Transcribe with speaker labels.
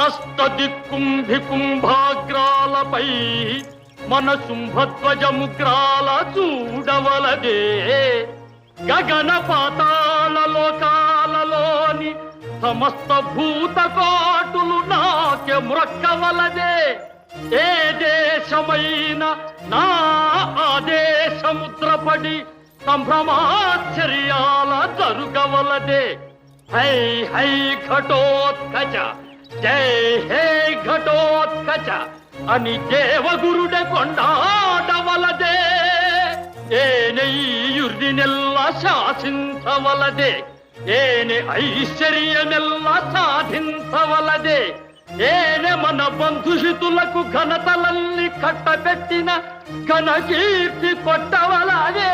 Speaker 1: అష్టదిక్కుంభి మన శుంభధ్వజముగ్రాల చూడవలదే. గగన పాతాళ లోకాలలోని సమస్త భూతకోటులు నాకే మ్రొక్కవలదే. ఏ దేశమైన నా ఆదేశముద్రపడి సంభ్రమాశ్చర్యాల జరుగవలదే. హై హై ఘటోత్కచ. జై హే ఘటోత్కచ అని దేవగురుడ కొండాడవలదే. ఏనెయ్యుర్దినెల్ల శాసించవలదే ఏని ఐశ్వర్యమెల్ల సాధించవలదే ఏనే మన బంధుషితులకు ఘనతలల్ని కట్టబెట్టిన ఘనకీర్తి కొట్టవలదే.